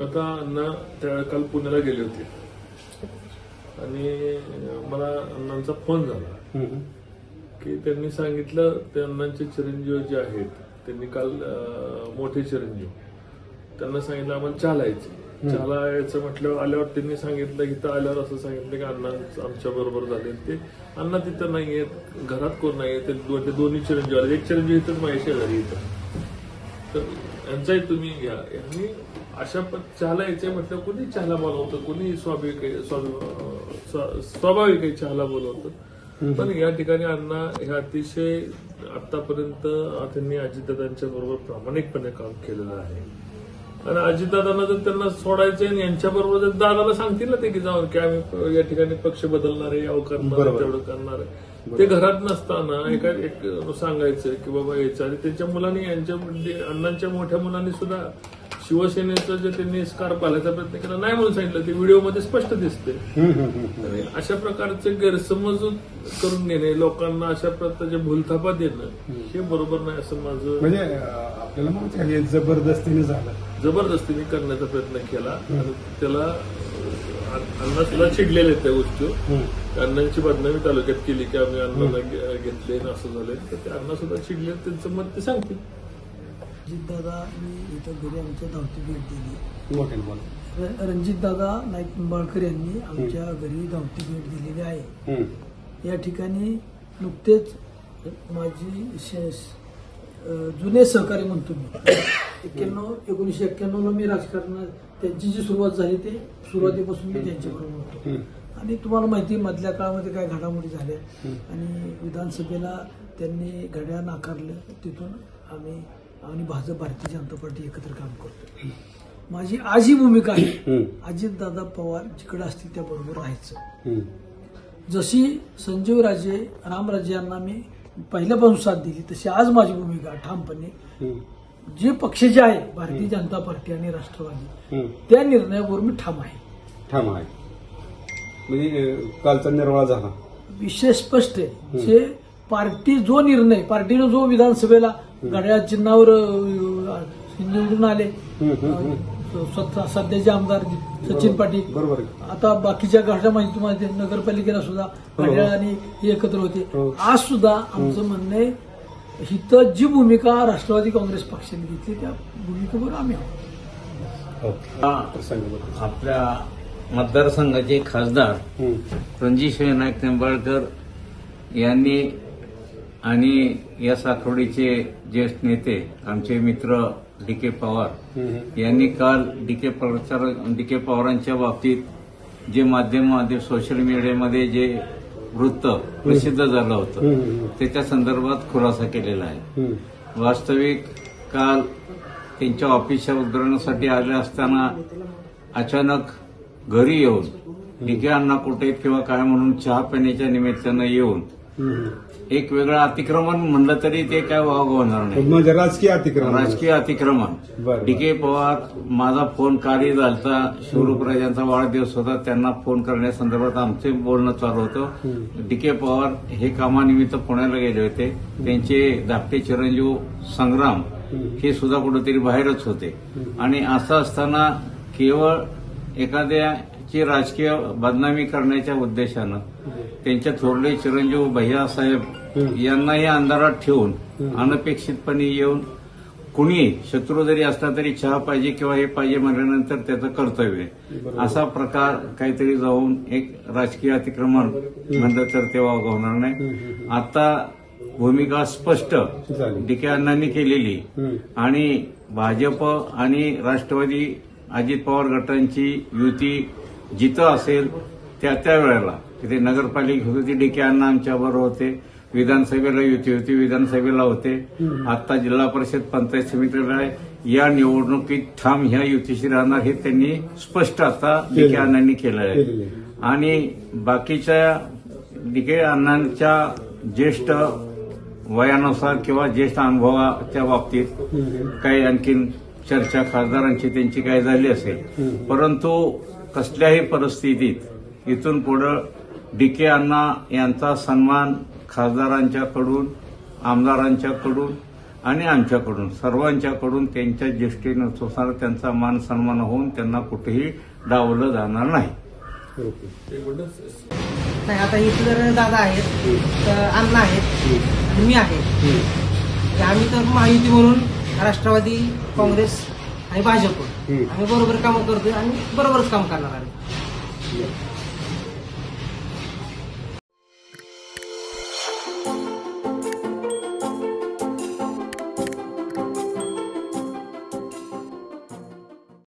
आता अण्णा त्या काल पुण्याला गेले होते. आणि मला अण्णांचा फोन झाला. की त्यांनी सांगितलं ते अण्णांचे चिरंजीव जे आहेत त्यांनी काल मोठे चिरंजीव त्यांना सांगितलं आम्हाला चालायचे चहाला यायचं म्हटल्यावर आल्यावर त्यांनी सांगितलं इथं आल्यावर असं सांगितलं की अण्णा आमच्या बरोबर झाले ते. अण्णा तिथं नाहीयेत घरात कोण ते दो- ते दोन्ही चिरंजीव आले एक चिरंजीव इथंच माझ्या शेजारी इथं. तर यांचाही तुम्ही घ्या. आणि अशा चहाला यायचे म्हटलं कोणी चहाला बोलवतं? कोणी स्वाभाविक स्वाभाविक आहे चहाला बोलवतं? पण या ठिकाणी अण्णा हे अतिशय आतापर्यंत त्यांनी अजितदादांच्या बरोबर प्रामाणिकपणे काम केलेलं आहे. आणि अजितदादांना जर त्यांना सोडायचे आणि यांच्या बरोबर जर दादाला सांगतील ना ते की जाऊन की आम्ही या ठिकाणी पक्ष बदलणार आहे याव करणार. तेवढं करणार. आहे ते घरात नसताना एका एक सांगायचं की बाबा यायचं आणि त्यांच्या मुलांनी यांच्या म्हणजे अण्णांच्या मोठ्या मुलांनी सुद्धा शिवसेनेचं जे त्यांनी स्कार्फ घालायचा प्रयत्न केला नाही म्हणून सांगितलं ते व्हिडिओमध्ये स्पष्ट दिसते अशा प्रकारचे गैरसमज करून घेणे लोकांना अशा प्रकारचे भूलथापा देणं हे बरोबर नाही असं माझं म्हणजे आपल्याला हे जबरदस्तीने झालं. जबरदस्तीने करण्याचा प्रयत्न केला. आणि त्याला अण्णा सुद्धा चिडलेले आहेत त्या गोष्टीवर अण्णांची बदनामी तालुक्यात केली की आम्ही अण्णाला घेतले असं झालंय. तर ते अण्णा सुद्धा चिडले त्यांचं मत ते सांगतील. दादा मी इथं घरी आमच्या धावती भेट दिली मोठ्याने बोला. रणजित दादा नाईक निंबाळकर यांनी आमच्या घरी धावती भेट दिलेली आहे. हम्म. या ठिकाणी नुकतेच माझी अं, जुने सहकारी म्हणतो मी. एक्क्याण्णव एकोणीसशे एक्क्याण्णवला मी राजकारणात त्यांची जी सुरुवात झाली ते सुरुवातीपासून मी त्यांच्याबरोबर होतो. हम्म. आणि तुम्हाला माहिती आहे, मधल्या काळामध्ये काय घडामोडी झाल्या. आणि विधानसभेला त्यांनी घड्याळ नाकारलं. तिथून आम्ही आणि भाजप भारतीय जनता पार्टी एकत्र काम करतो. माझी आज ही भूमिका आहे. अजितदादा पवार जिकडे असतील त्याबरोबर राहायचं. जशी संजीव राजे रामराजे यांना मी पहिल्यापासून साथ दिली तशी आज माझी भूमिका ठामपणे. जे पक्ष जे आहे भारतीय जनता पार्टी आणि राष्ट्रवादी. त्या निर्णयावर मी ठाम आहे. ठाम आहे. म्हणजे कालचा निर्वाळा झाला. विषय स्पष्ट आहे. जे पार्टी जो निर्णय पार्टीनं जो विधानसभेला घड्याळ चिन्हावर निवडून आले. सध्याचे आमदार सचिन पाटील. बरोबर. आहे आता बाकीच्या घाटा माहिती तुम्हाला नगरपालिकेला सुद्धा घड्याळ आणि हे एकत्र होते. हो. आज सुद्धा आमचं म्हणणं आहे इथं जी भूमिका राष्ट्रवादी काँग्रेस पक्षाने घेतली त्या भूमिकेवर आम्ही आहोत. आपल्या मतदारसंघाचे खासदार. रणजित नाईक निंबाळकर यांनी आणि या साखवडीचे ज्येष्ठ नेते आमचे मित्र डी के पवार. यांनी काल डी के प्रचार डी के पवारांच्या बाबतीत जे माध्यमामध्ये सोशल मीडियामध्ये जे वृत्त प्रसिद्ध झालं होतं. त्याच्या संदर्भात खुलासा केलेला आहे. वास्तविक काल त्यांच्या ऑफिसच्या उद्घाटनासाठी आले असताना अचानक घरी येऊन डिके अण्णा कुठे किंवा काय म्हणून चहा पिण्याच्या निमित्तानं येऊन. एक वेगळं अतिक्रमण म्हणलं तरी ते काय वाव होणार नाही. म्हणजे राजकीय अतिक्रमण. राजकीय अतिक्रमण. बरं. डीके पवार माझा फोन कार्य झालता. शिवरूपराजांचा वाढदिवस होता त्यांना फोन करण्यासंदर्भात आमचे बोलणं चालू होतं. डीके पवार हे कामानिमित्त पुण्याला गेले होते. त्यांचे धाकटे चिरंजीव संग्राम हे सुद्धा कुठेतरी बाहेरच होते. आणि असं असताना केवळ एखाद्याची राजकीय बदनामी करण्याच्या उद्देशानं त्यांच्या थोरले चिरंजीव भैयासाहेब यांनाही अंधारात ठेवून अनपेक्षितपणे येऊन कुणी शत्रू जरी असला तरी चहा पाहिजे किंवा हे पाहिजे म्हटल्यानंतर त्याचं कर्तव्य आहे. असा प्रकार काहीतरी जाऊन एक राजकीय अतिक्रमण म्हणलं तर ते होणार नाही. आता भूमिका स्पष्ट झाली. डी के अण्णांनी केलेली. आणि भाजप आणि राष्ट्रवादी अजित पवार गटांची युती जिथं असेल त्या त्या वेळेला. तिथे नगरपालिका होती डी के अण्णा आमच्याबरोबर होते. विधानसभेला युती होती विधानसभेला होते. आता जिल्हा परिषद पंचायत समितीला आहे. या निवडणुकीत ठाम ह्या युतीशी राहणार हे त्यांनी स्पष्ट आता डी के अण्णांनी केलं आहे. आहे. आणि बाकीच्या डी के अण्णांच्या ज्येष्ठ वयानुसार किंवा ज्येष्ठ अनुभवाच्या बाबतीत काही आणखीन चर्चा खासदारांची त्यांची काय झाली असेल. परंतु कसल्याही परिस्थितीत इथून पुढं डी के अण्णा यांचा सन्मान खासदारांच्याकडून आमदारांच्याकडून आणि आमच्याकडून सर्वांच्याकडून त्यांच्या ज्येष्ठीनुसार त्यांचा मान सन्मान होऊन त्यांना कुठेही डावलं जाणार नाही. नाही आता इथे जर दादा आहेत तर अण्णा आहेत मी आहे. आम्ही तर महायुती म्हणून राष्ट्रवादी काँग्रेस आणि भाजप. आम्ही बरोबर कामं करतोय आणि बरोबरच काम करणार आम्ही.